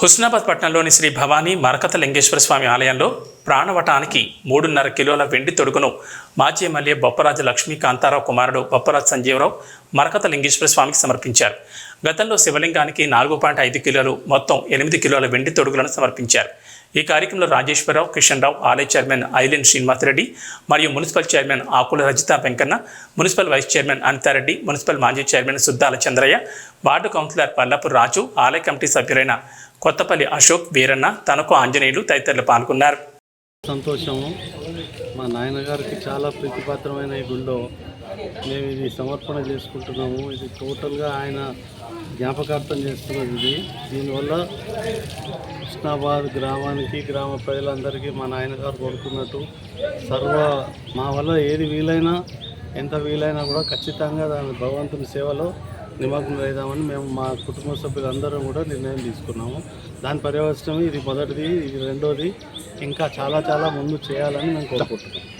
హుస్నాబాద్ పట్టణంలోని శ్రీ భవానీ మరకత లింగేశ్వర స్వామి ఆలయంలో ప్రాణవటానికి మూడున్నర కిలోల వెండి తొడుగును మాజీ ఎమ్మెల్యే బొప్పరాజు లక్ష్మీ కాంతారావు కుమారుడు బొప్పరాజు సంజీవరావు మరకత లింగేశ్వర స్వామికి సమర్పించారు. గతంలో శివలింగానికి నాలుగు పాయింట్ ఐదు కిలోలు మొత్తం ఎనిమిది కిలోల వెండి తొడుగులను సమర్పించారు. ఈ కార్యక్రమంలో రాజేశ్వరరావు కిషన్ రావు ఆలయ చైర్మన్ ఐలిన్ శ్రీనివాసరెడ్డి మరియు municipal chairman Akula Rajitha Venkanna municipal vice chairman Anitha Reddy municipal మాజీ chairman Suddala Chandraiah ward councillor Pallapu Raju ఆలయ కమిటీ సభ్యులైన కొత్తపల్లి అశోక్ వీరన్న తనకు ఆంజనేయులు తదితరులు పాల్గొన్నారు. సంతోషము. మా నాయనగారికి చాలా ప్రీతిపాత్రమైన ఈ గుళ్ళో మేము ఇది సమర్పణ చేసుకుంటున్నాము. ఇది టోటల్గా ఆయన జ్ఞాపకార్థం చేస్తున్నది ఇది. దీనివల్ల కృష్ణాబాద్ గ్రామానికి గ్రామ ప్రజలందరికీ మా నాయనగారు కొడుకున్నట్టు సర్వ మా వల్ల ఏది వీలైనా ఎంత వీలైనా కూడా ఖచ్చితంగా దాని భగవంతుని సేవలో నిమగ్నం అవుదామని మేము మా కుటుంబ సభ్యులందరం కూడా నిర్ణయం తీసుకున్నాము. దాని పర్యవసనం ఇది మొదటిది ఇది రెండోది. ఇంకా చాలా చాలా ముందు చేయాలని మేము కోరుకుంటున్నాం.